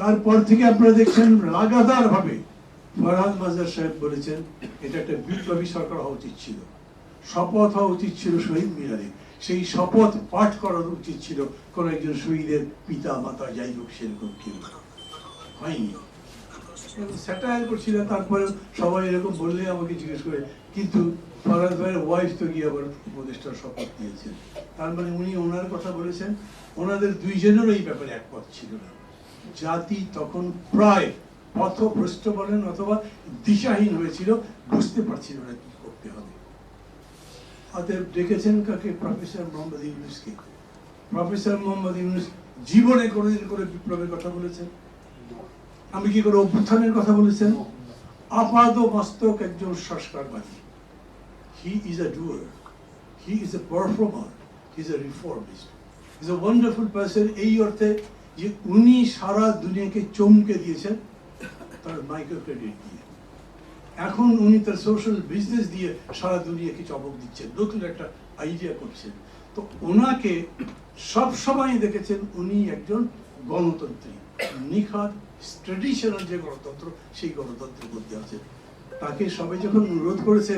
তারপর থেকে আপনারা দেখছেন লাগাতার ভাবে ফরহাদ মাজার সাহেব বলেছেন, এটা একটা বিপ্লবী সরকার হওয়া উচিত ছিল। শপথ হওয়া উচিত ছিল শহীদ মিনারে। সেই শপথ পাঠ করার উচিত ছিল কোন একজন শহীদের পিতা, মাতা, যাই হোক, সেরকম কেউ হয়নি। স্যাটায়ার করছিলেন তারপরে সবাই এরকম বললে আমাকে জিজ্ঞেস করে, কিন্তু ফরাজ ভাইয়ের ওয়াইফ তো গিয়ে আবার উপদেষ্টার শপথ দিয়েছেন তার মানে উনি ওনার কথা বলেছেন। ওনাদের দুইজনেরও এই ব্যাপারে একমত ছিল না। জাতি তখন প্রায় পথভ্রষ্ট বলেন অথবা দিশাহীন হয়েছিল, বুঝতে পারছিল না কি করতে হবে। অতএব ডেকেছেন কাকে? প্রফেসর মোহাম্মদ ইউনুসকে। প্রফেসর মোহাম্মদ ইউনুস জীবনে কোনোদিন করে বিপ্লবের কথা বলেছেন? আমি কি করে অভ্যুত্থানের কথা বলেছেন? আপাদ মস্তক একজন সংস্কারবাদী। He is a doer he is a performer he is a reformist is a wonderful person এই অর্থে যে উনি সারা দুনিয়াকে চমকে দিয়েছেন, তার মাইক্রো ক্রেডিট দিয়ে। এখন উনি তার সোশ্যাল বিজনেস দিয়ে সারা দুনিয়াকে চমক দিচ্ছেন, নতুন একটা আইডিয়া করছেন। তো ওনাকে সব সময় দেখেছেন উনি একজন গণতন্ত্রী। নিখাত ট্রেডিশনাল যে গণতন্ত্র, সেই গণতন্ত্রের মধ্যে আছেন। তাকে সবাই যখন অনুরোধ করেছে,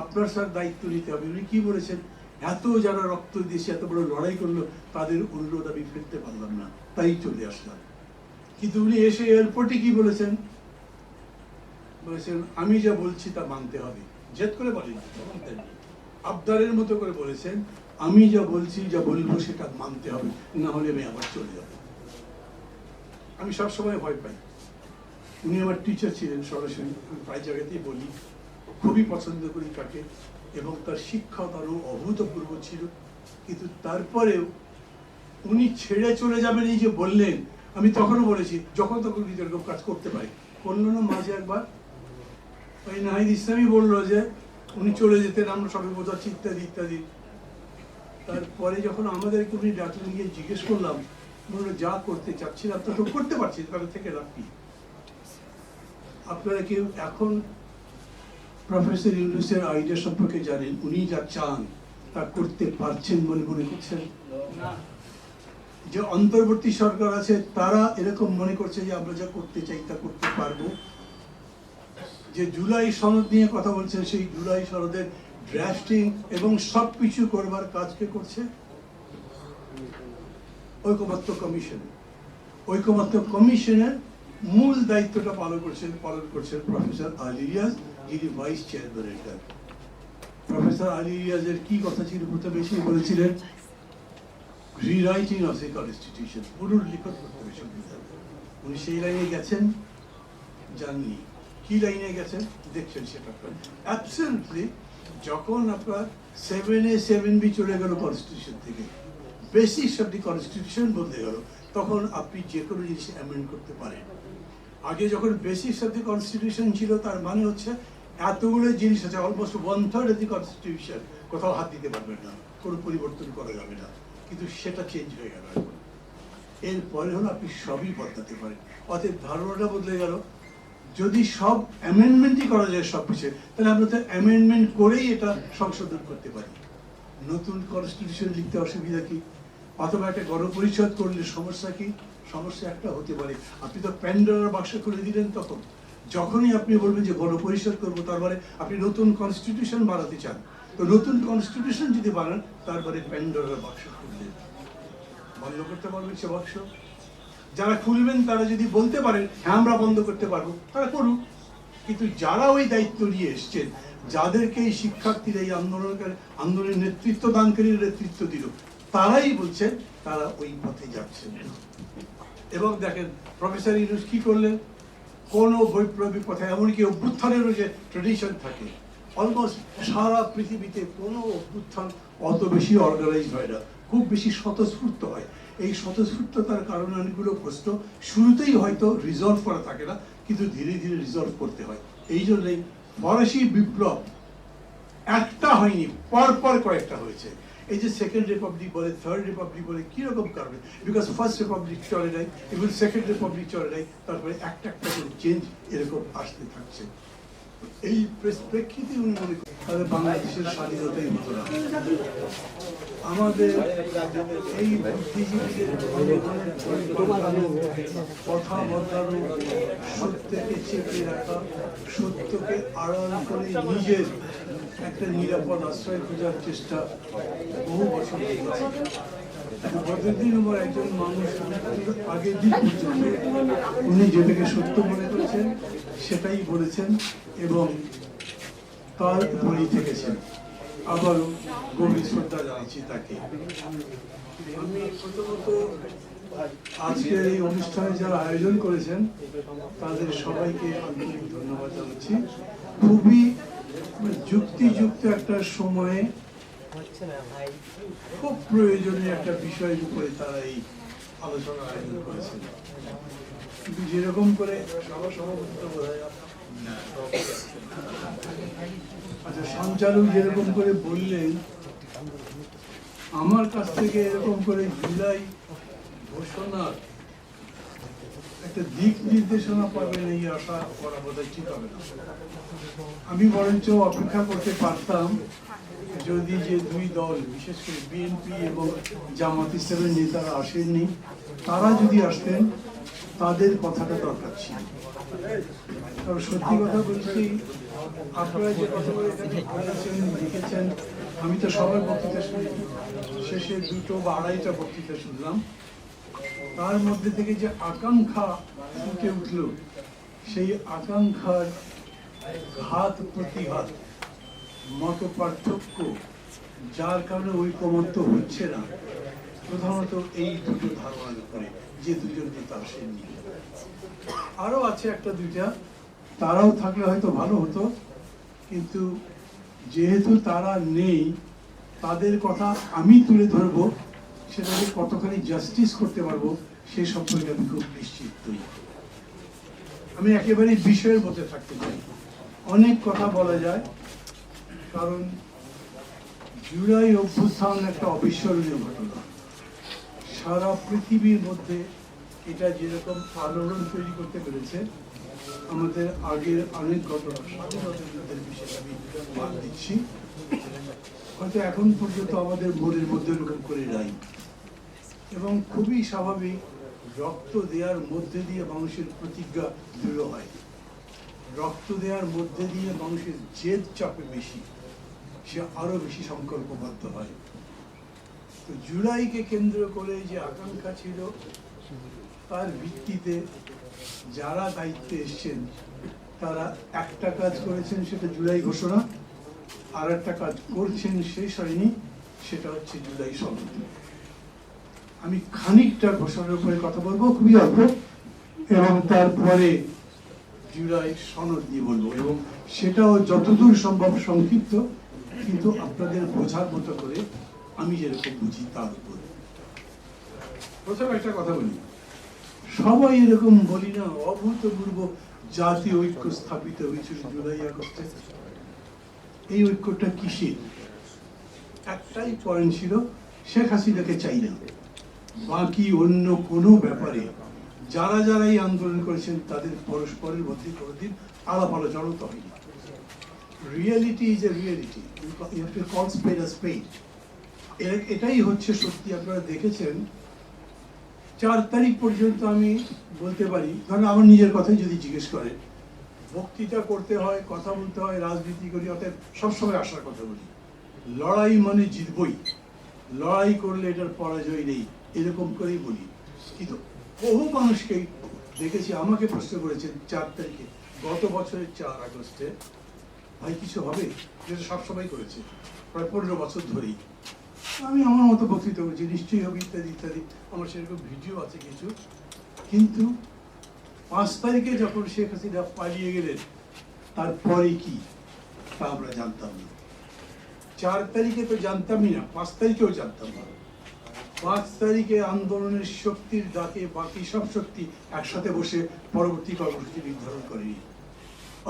আপনার স্যার দায়িত্ব নিতে হবে। উনি কি বলেছেন? এত যারা রক্ত দিয়েছে, এত বড় লড়াই করল, তাদের অনুরোধ আমি ফেলতে পারলাম না। তাই চলে আসলাম। কিন্তু উনি এসে এয়ারপোর্টে কি বলেছেন? বলেছেন, আমি যা বলছি তা মানতে হবে। জেদ করে বলেন আবদারের মতো করে বলেছেন, আমি যা বলছি, যা বলব সেটা মানতে হবে, না হলে আমি আবার চলে যাব। আমি সবসময় ভয় পাই। উনি আমার টিচার ছিলেন, সরাসরি প্রায় জায়গাতেই বলি। খুবই পছন্দ করি তাকে। এবং তার শিক্ষা তারও অভূতপূর্ব ছিল। কিন্তু তারপরেও উনি ছেড়ে চলে যাবেন এই যে বললেন, আমি তখনও বলেছি, যখন তখন কিন্তু এরকম কাজ করতে পারি। করল না মাঝে একবার ওই নাহিদ ইসলামই বলল যে, উনি চলে যেতেন, আমরা সবাই বোঝাচ্ছি ইত্যাদি ইত্যাদি। তারপরে যখন আমাদেরকে উনি ডাক্তার গিয়ে জিজ্ঞেস করলাম বলল, যা করতে চাচ্ছিলাম তা তো করতে পারছি তাহলে থেকে কি আপনারা কেউ এখন প্রফেসর ইউনুসের আইডিয়া সম্পর্কে জানেন, উনি যা চান তা করতে পারছেন বলে মনে করছেন। যে অন্তর্বর্তী সরকার আছে, তারা এরকম মনে করছে যে আমরা যা করতে চাই তা করতে পারব। যে জুলাই সনদ নিয়ে কথা বলছেন, সেই জুলাই সনদের ড্রাফটিং এবং সব কিছু করবার কাজকে করছে? ঐকমত্য কমিশন। ঐকমত্য কমিশনের মূল দায়িত্বটা পালন করছেন পালন করছেন প্রফেসর আলী রিয়াজ। যিনি ভাইস চেয়ারম্যান এটার প্রফেসর আলী রিয়াজের কি কথা ছিল প্রথমে বলেছিলেন রিরাইটিং অফ দি কনস্টিটিউশন পুনর্লিখন করতে হবে সংবিধান। উনি সেই লাইনে গেছেন জাননি কি লাইনে গেছেন? দেখছেন সেটা। অ্যাবসেন্টলি যখন আপনার সেভেন এ সেভেন বি চলে গেল কনস্টিটিউশন থেকে বেসিস অফ দি কনস্টিটিউশন বদলে গেল, তখন আপনি যে কোনো জিনিস অ্যামেন্ড করতে পারেন। আগে যখন বেসিস অফ দি কনস্টিটিউশন ছিল, তার মানে হচ্ছে এতগুলো জিনিস আছে almost one third of the constitution কোথাও হাত দিতে পারবেন না, কোনো পরিবর্তন করা যাবে না। কিন্তু সেটা চেঞ্জ হয়ে গেল এরপরে হলো আপনি সবই বদলাতে পারেন। অতএব ধারণাটা বদলে গেল। যদি সব অ্যামেন্ডমেন্টই করা যায় সব কিছু তাহলে আমরা তো অ্যামেন্ডমেন্ট করেই এটা সংশোধন করতে পারি। নতুন কনস্টিটিউশন লিখতে অসুবিধা কি? অথবা একটা গণপরিষদ করলে সমস্যা কি? সমস্যা একটা হতে পারে। আপনি তো প্যান্ডোরার বাক্স খুলে দিলেন তখন। যখনই আপনি বলবেন যে গণপরিষদ করব, তার মানে আপনি নতুন কনস্টিটিউশন বানাতে চান। তো নতুন কনস্টিটিউশন যদি বানান তারপরে প্যান্ডোরার বাক্স খুললেন। বন্ধ করতে পারবেন সে বাক্স। যারা খুলবেন, তারা যদি বলতে পারেন হ্যাঁ আমরা বন্ধ করতে পারব তারা করুক। কিন্তু যারা ওই দায়িত্ব নিয়ে এসছেন, যাদেরকে এই শিক্ষার্থীরা এই আন্দোলনকারী আন্দোলনের নেতৃত্ব দানকারীর নেতৃত্ব দিল তারাই বলছেন, তারা ওই পথে যাচ্ছেন এবং দেখেন, প্রফেসর ইউনুস কি করলেন? কোন বৈপ্লবিক পথে, এমনকি অভ্যুত্থানেরও যে ট্রেডিশন থাকে অলমোস্ট সারা পৃথিবীতে কোনো অভ্যুত্থান অত বেশি অর্গানাইজ হয় না, খুব বেশি স্বতঃস্ফূর্ত হয়। এই স্বতঃস্ফূর্ততার কারণে অনেকগুলো প্রশ্ন, শুরুতেই হয়তো রিজলভ করা থাকে না, কিন্তু ধীরে ধীরে রিজলভ করতে হয়। এই জন্যই ফরাসি বিপ্লব একটা হয়নি, পরপর কয়েকটা হয়েছে। এই যে সেকেন্ড রিপাবলিক বলে থার্ড রিপাবলিক বলে কীরকম কারণে? বিকজ ফার্স্ট রিপাবলিক চলে নাই সেকেন্ড রিপাবলিক চলে নাই, তারপরে একটা একটা চেঞ্জ এরকম আসতে থাকছে। এই প্রেক্ষিতে উনি মনে করেন তাহলে বাংলাদেশের স্বাধীনতাই হতো আমাদের এই বুদ্ধিজীবীদের সত্যকে চেপে রাখা, সত্যকে আড়াল করে নিজের একটা নিরাপদ আশ্রয় খোঁজার চেষ্টা বহু বছর। বদরুদ্দিন উমর একজন মানুষ দিন উনি যেটাকে সত্য মনে করেছেন, সেটাই বলেছেন এবং তার উপরেই থেকেছেন। আবারও গভীর শ্রদ্ধা জানাচ্ছি তাকে। আমি প্রথমত আজকের এই অনুষ্ঠানে যারা আয়োজন করেছেন, তাদের সবাইকে আন্তরিক ধন্যবাদ জানাচ্ছি। খুবই যুক্তিযুক্ত একটা সময়ে খুব প্রয়োজনীয় একটা বিষয়ের উপরে তারা এই আলোচনা আয়োজন করেছেন কিন্তু যেরকম করে সভা সভাপতিত্ব বোধ হয় আচ্ছা সঞ্চালক যেরকম করে বললেন, আমার কাছ থেকে এরকম করে জুলাই ঘোষণার একটা দিক নির্দেশনা পাবেন এই আশা করা বোধহয় ঠিক হবে না। আমি বরঞ্চ অপেক্ষা করতে পারতাম যদি যে দুই দল, বিশেষ করে বিএনপি এবং জামাত ইসলামের নেতারা আসেননি, তারা যদি আসতেন, তাদের কথাটা দরকার ছিল। তবে সত্যি কথা বলছি, আপনারা যে কথাগুলো লিখেছেন, আমি তো সবার বক্তৃতা শুনি। শেষে দুটো বা আড়াইটা বক্তৃতা শুনলাম। তার মধ্যে থেকে যে আকাঙ্ক্ষা ফুটে উঠল, সেই আকাঙ্ক্ষার ঘাত প্রতিঘাত, মত পার্থক্য, যার কারণে ঐকমত্য হচ্ছে না। প্রধানত এই দুটো ধারণার উপরে, যে দুজন নেতা আসেননি আরও আছে একটা দুইটা, তারাও থাকলে হয়তো ভালো হতো, কিন্তু যেহেতু তারা নেই, তাদের কথা আমি তুলে ধরবো। সেটাকে কতখানি জাস্টিস করতে পারব সে সম্পর্কে আমি খুব নিশ্চিত নই। আমি একেবারে বিষয়ের মধ্যে থাকতে চাই। অনেক কথা বলা যায়, কারণ জুলাই অভ্যুত্থান একটা অবিস্মরণীয় ঘটনা। সারা পৃথিবীর মধ্যে এটা যেরকম আলোড়ন তৈরি করতে পেরেছে, আমাদের আগের অনেক ঘটনা স্বাধীনতা যুদ্ধের বিষয়ে আমি বাদ দিচ্ছি। হয়তো এখন পর্যন্ত আমাদের মনের মধ্যে এরকম করে নাই। এবং খুবই স্বাভাবিক, রক্ত দেওয়ার মধ্যে দিয়ে মানুষের প্রতিজ্ঞা দৃঢ় হয়। রক্ত দেওয়ার মধ্যে দিয়ে মানুষের জেদ চাপে বেশি, সে আরও বেশি সংকল্পবদ্ধ হয়। তো জুলাইকে কেন্দ্র করে যে আকাঙ্ক্ষা ছিল, তার ভিত্তিতে যারা দায়িত্বে এসছেন, তারা একটা কাজ করেছেন, সেটা জুলাই ঘোষণা আর একটা কাজ করছেন শেষ হয়নি, সেটা হচ্ছে জুলাই সনদ। আমি খানিকটা ঘোষণার উপরে কথা বলব, খুবই অল্প, এবং তারপরে জুলাই সনদ নিয়ে বলব, এবং সেটাও যতদূর সম্ভব সংক্ষিপ্ত, কিন্তু আপনাদের বোঝার মতো করে আমি যেরকম বুঝি তার উপর। প্রথমে একটা কথা বলি, সবাই এরকম বলি না, অভূতপূর্ব জাতীয় ঐক্য স্থাপিত হয়েছিল জুলাই আগস্টে। এই ঐক্যটা কিসের? একটাই পয়েন্ট ছিল, শেখ হাসিনাকে চাই না। বাকি অন্য কোনো ব্যাপারে যারা যারা এই আন্দোলন করেছেন, তাদের পরস্পরের মধ্যে কোনোদিন আলাপ আলোচনা তো হয়নি। Reality is a reality call spade এটাই হচ্ছে সত্যি। আপনারা দেখেছেন, চার তারিখ পর্যন্ত আমি বলতে পারি, ধরেন আমার নিজের কথাই যদি জিজ্ঞেস করেন, বক্তৃতা করতে হয়, কথা বলতে হয়, রাজনীতি করি, অতএব সবসময় আসার কথা বলি। লড়াই মানে জিতবই। লড়াই করলে এটার পরাজয় নেই। এরকম করেই বলি। কিন্তু বহু মানুষকেই দেখেছি, আমাকে প্রশ্ন করেছেন, চার তারিখে, গত বছরের চার আগস্টে, ভাই, কিছু হবে? যেটা সবসময় করেছে, প্রায় পনেরো বছর ধরেই। আমি আমার মতো বক্তৃতা করছি নিশ্চয়ই হবে, ইত্যাদি ইত্যাদি, আমার সেরকম ভিডিও আছে কিছু। কিন্তু পাঁচ তারিখে যখন শেখ হাসিনা পালিয়ে গেলেন, তারপরে কি? তা আমরা জানতাম না। চার তারিখে তো জানতামই না, পাঁচ তারিখেও জানতাম না। পাঁচ তারিখে আন্দোলনের শক্তির ডাকে বাকি সব শক্তি একসাথে বসে পরবর্তী কর্মসূচি নির্ধারণ করেনি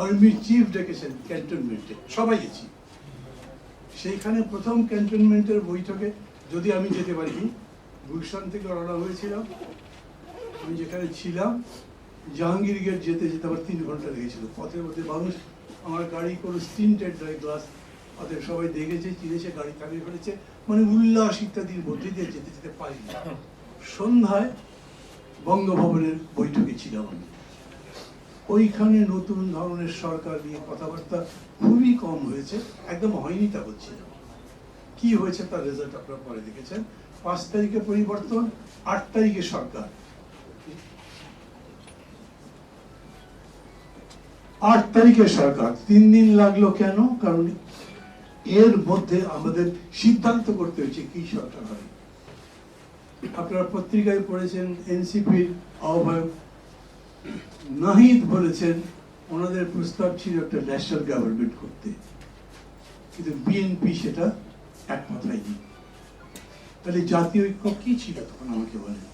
আর্মির চিফ ডেকেছেন ক্যান্টনমেন্টে সবাই গেছি। সেইখানে প্রথম ক্যান্টনমেন্টের বৈঠকে যদি আমি যেতে পারিনি গুলশান থেকে রওনা হয়েছিলাম। আমি যেখানে ছিলাম জাহাঙ্গীর গেট যেতে যেতে আমার তিন ঘণ্টা লেগেছিল। পথের মধ্যে মানুষ, আমার গাড়ি কোনো স্টিন্টেড গ্লাস অতএব সবাই দেখেছে, চিনেছে, গাড়ি থামিয়ে ফেলেছে। মানে উল্লাস ইত্যাদির মধ্যে দিয়ে যেতে যেতে পারি সন্ধ্যায় বঙ্গভবনের বৈঠকে ছিলাম আমি। ওইখানে নতুন ধরনের সরকার নিয়ে কথাবার্তা খুবই কম হয়েছে, একদম হয়নি তা বলছি না। কি হয়েছে তার রেজাল্ট আপনারা পরে দেখেছেন। পাঁচ তারিখে পরিবর্তন, আট তারিখে সরকার। আট তারিখে সরকার। তিন দিন লাগল কেন? কারণ এর মধ্যে আমাদের সিদ্ধান্ত করতে হয়েছে কি সরকার হয়। আপনারা পত্রিকায় পড়েছেন, এনসিপির আহ্বায়ক নাহিদ বলেছেন, ওনাদের প্রস্তাব ছিল একটা ন্যাশনাল গভর্নমেন্ট করতে। কিন্তু বিএনপি সেটা একমত হয়নি তাহলে জাতীয় ঐক্য কি ছিল তখন আমাকে বলেন?